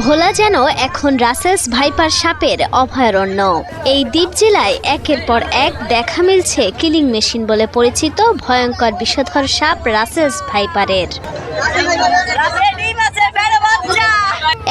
ভোলা যেন এখন Russell's viper সাপের অভয়ারণ্য। এই দ্বীপ জেলায় একের পর এক দেখা মিলছে কিলিং মেশিন বলে পরিচিত ভয়ঙ্কর বিষধর সাপ রাসেলস ভাইপারের।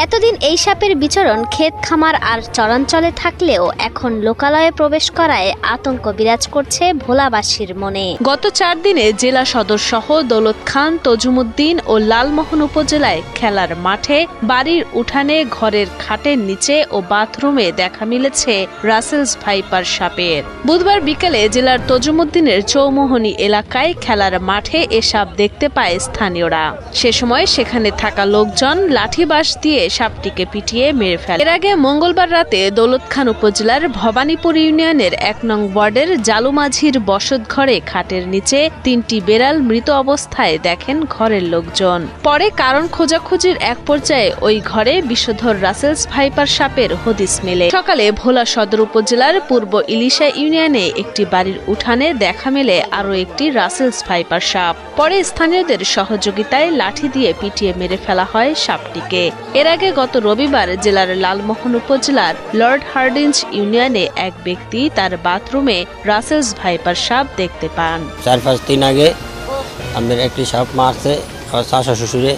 এতদিন এই সাপের বিচরণ ক্ষেত খামার আর চরাঞ্চলে থাকলেও এখন লোকালয়ে প্রবেশ করায় আতঙ্ক বিরাজ করছে ভোলাবাসীর মনে। গত চার দিনে জেলা সদর সহ দৌলত খান, তজুমুদ্দিন ও লালমোহন উপজেলায় খেলার মাঠে বাড়ির উঠানে, ঘরের খাটের নিচে ও বাথরুমে দেখা মিলেছে রাসেলস ভাইপার সাপের। বুধবার বিকেলে জেলার তজুমুদ্দিনের চৌমোহনী এলাকায় খেলার মাঠে এ সাপ দেখতে পায় স্থানীয়রা। সে সময় সেখানে থাকা লোকজন লাঠিবাঁশ দিয়ে সাপটিকে পিটিয়ে মেরে ফেলে। এর আগে মঙ্গলবার রাতে দৌলত খান উপজেলার ভবানীপুর ইউনিয়নের এক নং ওয়ার্ডের জালুমাঝির বসত ঘরে খাটের নিচে তিনটি বেড়াল মৃত অবস্থায় দেখেন ঘরের লোকজন। পরে কারণ খোঁজাখুঁজির এক পর্যায়ে ওই ঘরে বিষধর রাসেলস ভাইপার সাপের হদিস মেলে। সকালে ভোলা সদর উপজেলার পূর্ব ইলিশা ইউনিয়নে একটি বাড়ির উঠানে দেখা মেলে আরও একটি রাসেলস ভাইপার সাপ। পরে স্থানীয়দের সহযোগিতায় লাঠি দিয়ে পিটিয়ে মেরে ফেলা হয় সাপটিকে। এর আগে গত রবিবার জেলার লালমোহন উপজেলার লর্ড হার্ডিঞ্জ ইউনিয়নে এক ব্যক্তি তার বাথরুমে রাসেলস ভাইপার সাপ দেখতে পান। চার পাঁচ দিন আগে আমাদের একটি সাপ মারছে শাশা শ্বশুরে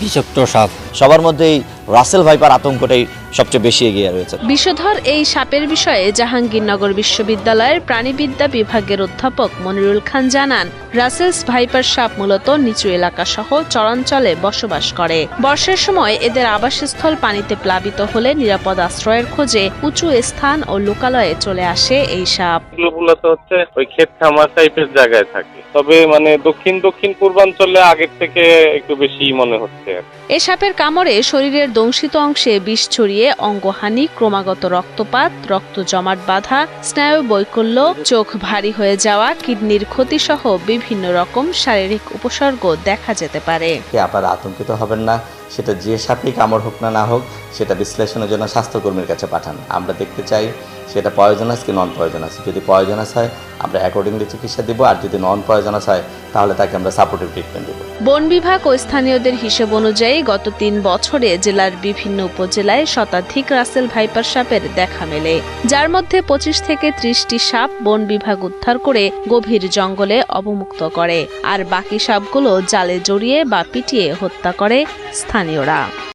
বিষাক্ত সাপ। সবার মধ্যেই রাসেল ভাইপার আতঙ্কটাই সবচেয়ে বেশি এগিয়ে রয়েছে। বিষধর এই সাপের বিষয়ে জাহাঙ্গীরনগর বিশ্ববিদ্যালয়ের প্রাণীবিদ্যা বিভাগের অধ্যাপক মনিরুল খান জানান রাসেলস ভাইপার সাপ মূলত নিচু এলাকা সহ চরাঞ্চলে বসবাস করে। বর্ষার সময় এদের আবাসস্থল পানিতে প্লাবিত হলে নিরাপদ আশ্রয়ের খোঁজে উঁচু স্থান ও লোকালয়ে চলে আসে এই সাপ। মূলত হচ্ছে ওই ক্ষেত খামার টাইপের জায়গায় থাকে। তবে মানে দক্ষিণ দক্ষিণ পূর্বাঞ্চলে আগের থেকে একটু বেশি মনে হচ্ছে এ সাপের কামড়ে শরীরের দংশিত অংশে বিষ ছড়িয়ে অঙ্গহানি, ক্রমাগত রক্তপাত রক্ত জমাট বাঁধা, স্নায়ু বৈকল্য, চোখ ভারী হয়ে যাওয়া, কিডনির ক্ষতি সহ বিভিন্ন রকম শারীরিক উপসর্গ দেখা যেতে পারে। আপনারা আতঙ্কিত হবেন না, সেটা যে সাপে কামড় হোক না না হোক, সেটা বিশ্লেষণের জন্য স্বাস্থ্যকর্মীর কাছে পাঠান। আমরা দেখতে চাই সেটা পয়জনাস কি নন পয়জনাস যদি পয়জনাস হয়, আমরা অ্যাকর্ডিংলি চিকিৎসা দিব, আর যদি নন পয়জনাস হয়, তাহলে তাকে আমরা সাপোর্টিভ ট্রিটমেন্ট দেবো। বন বিভাগ ও স্থানীয়দের হিসেব অনুযায়ী গত তিন বছরে জেলার বিভিন্ন উপজেলায় শতাধিক রাসেল ভাইপার সাপের দেখা মেলে। যার মধ্যে পঁচিশ থেকে ত্রিশটি সাপ বন বিভাগ উদ্ধার করে গভীর জঙ্গলে অবমুক্ত করে, আর বাকি সাপগুলো জালে জড়িয়ে বা পিটিয়ে হত্যা করে স্থানীয়রা।